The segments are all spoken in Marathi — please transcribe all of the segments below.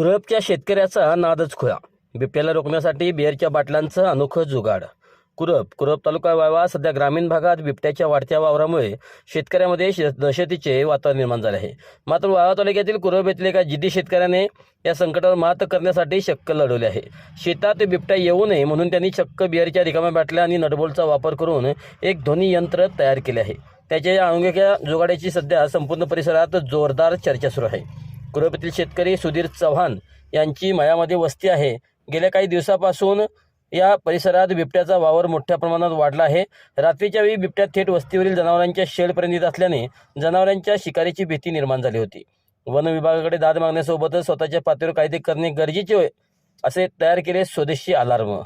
कुरपच्या शेतकऱ्याचा नादच खुळा. बिबट्याला रोखण्यासाठी बिअरच्या बाटल्यांचं अनोखं जुगाड. कुरप कुरप तालुका वावा सध्या ग्रामीण भागात बिबट्याच्या वाढत्या वावरामुळे शेतकऱ्यामध्ये शे- दहशतीचे वातावरण निर्माण झाले आहे. मात्र वाळवा तालुक्यातील कुरप येथील एका जिद्दी शेतकऱ्याने या संकटावर मात करण्यासाठी शक्क लढवले आहे. शेतात बिबट्या येऊ नये म्हणून त्यांनी चक्क बिअरच्या रिकाम्या बाटल्या आणि नटबोलचा वापर करून एक ध्वनी यंत्र तयार केले आहे. त्याच्या या अनोख्या जुगाड्याची सध्या संपूर्ण परिसरात जोरदार चर्चा सुरू आहे. कुरप शेतकरी सुधीर चव्हाण यांची मळ्यामध्ये वस्ती आहे. गेल्या काही दिवसापासून या परिसरात बिबट्याचा वावर मोठ्या प्रमाणात वाढला आहे. रात्रीच्या वेळी बिबट्या थेट वस्तीवरील जनावरांच्या शेडपर्यंत येत असल्याने जनावरांच्या शिकारीची भीती निर्माण झाली होती. वन विभागाकडे दाद मागण्यासोबतच स्वतःच्या पातळीवर कायदे करणे गरजेचे असे तयार केले स्वदेशी अलार्म.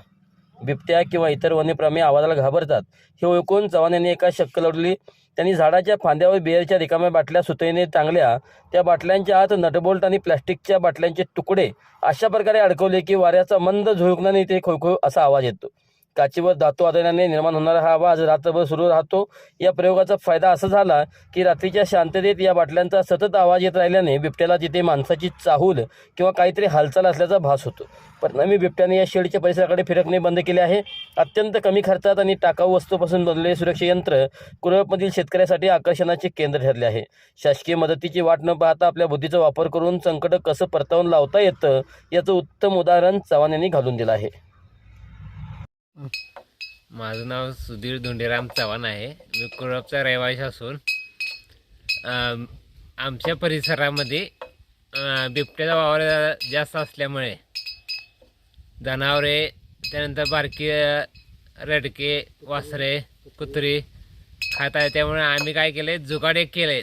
बिबट्या किंवा इतर वन्यप्राणी आवाजाला घाबरतात हे ओळखून चव्हाण यांनी एका शक्क लढली त्यांनी झाडाच्या फांद्यावर बिअरच्या रिकाम्या बाटल्या सुतईने टांगल्या. त्या बाटल्यांच्या आत नटबोल्ट आणि प्लास्टिकच्या बाटल्यांचे तुकडे अशा प्रकारे अडकवले की वाऱ्याचा मंद झुळकण्याने ते खोळखोळ असा आवाज येतो. काचेवर धातू आदळल्याने निर्माण होणारा हा आवाज रात्रभर सुरू राहतो. या प्रयोगाचा फायदा असा झाला की रात्रीच्या शांततेत या बाटल्यांचा सतत आवाज येत राहिल्याने बिबट्याला तिथे माणसाची चाहूल किंवा काहीतरी हालचाल असल्याचा भास होतो. परिणामी बिबट्याने या शेडच्या परिसराकडे फिरकणे बंद केले आहे. अत्यंत कमी खर्चात आणि टाकाऊ वस्तूपासून बनलेले सुरक्षा यंत्र कुरपमधील शेतकऱ्यासाठी आकर्षणाचे केंद्र ठरले आहे. शासकीय मदतीची वाट न पाहता आपल्या बुद्धीचा वापर करून संकट कसं परतावून लावता येतं याचं उत्तम उदाहरण चव्हाण यांनी घालून दिलं आहे. माझं नाव सुधीर धोंडेराम चव्हाण आहे. मी कुळपचा रहिवासी असून आमच्या परिसरामध्ये बिबट्याचा वावर जास्त असल्यामुळे जनावरे त्यानंतर बारकी रडके वासरे कुत्री खात आहे त्यामुळे आम्ही काय केलं आहे जुगाड एक केले.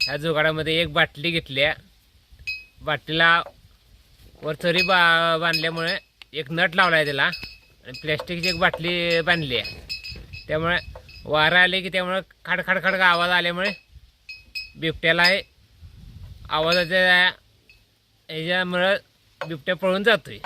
ह्या जुगाडामध्ये एक बाटली घेतल्या. बाटलीला वर चरी बा बांधल्यामुळे एक नट लावला आहे त्याला. आणि प्लॅस्टिकची एक बाटली बांधली आहे. त्यामुळे वारा आले की त्यामुळे खाड खाड आवाज आल्यामुळे बिबट्याला हे आवाजाच्या ह्याच्यामुळं बिबट्या पळून जातोय.